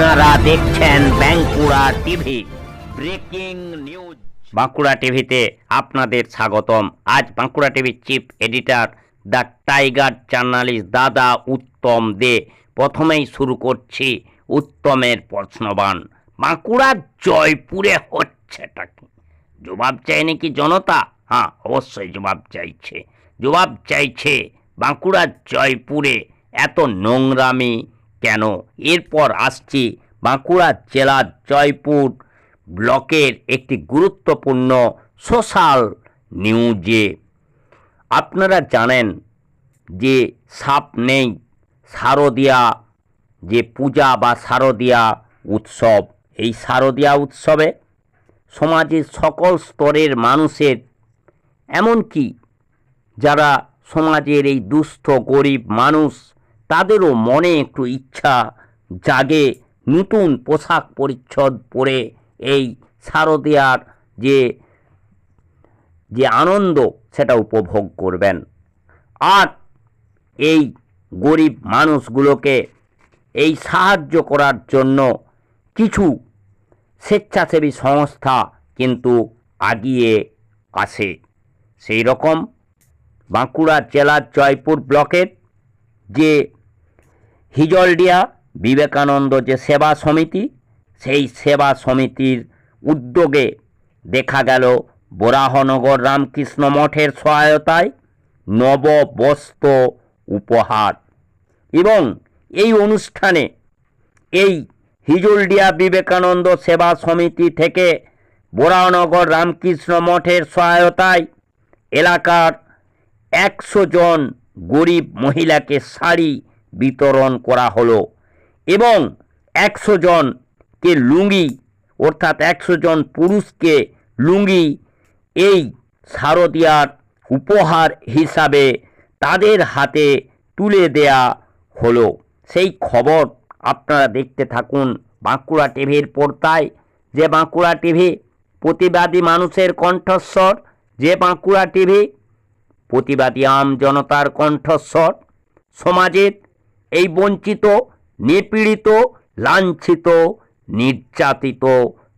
আপনারা দেখছেন Bankura TV. Breaking news. Bankura টিভিতে আপনাদের স্বাগতম। আজ বাঁকুড়া টিভির chief editor the tiger journalist দাদা উত্তম দে। প্রথমেই শুরু করছি উত্তমের প্রশ্নবান। বাঁকুড়ার জয়পুরে হচ্ছেটা কি? জবাব চায় নাকি জনতা? হ্যাঁ অবশ্যই জবাব চাইছে। জবাব চাইছে বাঁকুড়ার জয়পুরে এত নোংরামি কেন? এরপর আসছি বাঁকুড়া জেলার জয়পুর ব্লকের একটি গুরুত্বপূর্ণ সোশ্যাল নিউজে। আপনারা জানেন যে সাপ নেই, শারদিয়া, যে পূজা বা শারদিয়া উৎসব। এই শারদিয়া উৎসবে সমাজের সকল স্তরের মানুষের, এমনকি যারা সমাজের এই দুস্থ, গরিব মানুষ তাদেরও মনে একটু ইচ্ছা জাগে নতুন পোশাক পরিচ্ছদ পরে এই শারদীয়ার যে যে আনন্দ সেটা উপভোগ করবেন। আর এই গরিব মানুষগুলোকে এই সাহায্য করার জন্য কিছু স্বেচ্ছাসেবী সংস্থা কিন্তু আগিয়ে আসে সেই রকম বাঁকুড়া জেলার জয়পুর ব্লকের যে হিজলডিয়া বিবেকানন্দ যে সেবা সমিতি, সেই সেবা সমিতির উদ্যোগে দেখা গেল বরাহনগর রামকৃষ্ণ মঠের সহায়তায় নব নববস্ত্র উপহার। এবং এই অনুষ্ঠানে এই হিজলডিয়া বিবেকানন্দ সেবা সমিতি থেকে বরাহনগর রামকৃষ্ণ মঠের সহায়তায় এলাকার একশো জন গরিব মহিলাকে শাড়ি বিতরণ করা হলো এবং একশো জনকে লুঙ্গি, অর্থাৎ একশো জন পুরুষকে লুঙ্গি এই শারদিয়ার উপহার হিসাবে তাদের হাতে তুলে দেয়া হলো। সেই খবর আপনারা দেখতে থাকুন বাঁকুড়া টিভির পর্দায়। যে বাঁকুড়া টিভি প্রতিবাদী মানুষের কণ্ঠস্বর, যে বাঁকুড়া টিভি প্রতিবাদী আম জনতার কণ্ঠস্বর, সমাজের এই বঞ্চিত, নিপীড়িত, লাঞ্ছিত, নির্যাতিত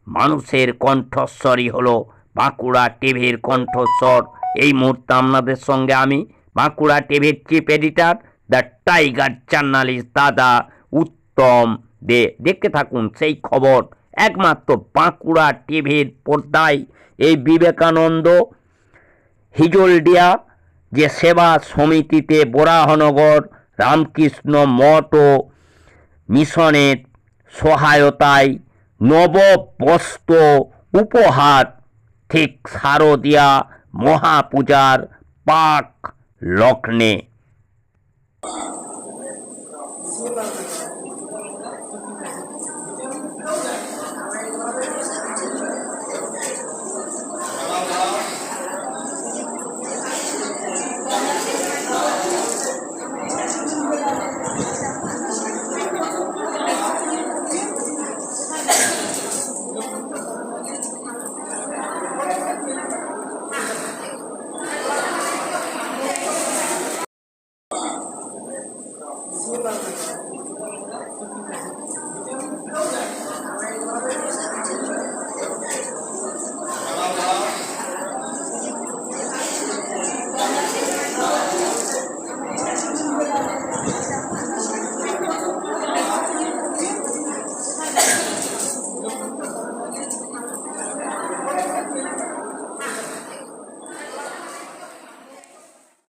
মানুষের কণ্ঠস্বরই হলো বাঁকুড়া টিভির কণ্ঠস্বর। এই মুহূর্তে আপনাদের সঙ্গে আমি বাঁকুড়া টিভির chief editor, the tiger journalist দাদা উত্তম দে। দেখতে থাকুন সেই খবর, একমাত্র বাঁকুড়া টিভির পর্দায়। এই বিবেকানন্দ হিজলডিয়া যে সেবা সমিতিতে বোরাহনগর রামকৃষ্ণ মঠ ও মিশনের সহায়তায় নববস্ত্র উপহার ঠিক শারদীয়া মহাপূজার পাক লগ্নে।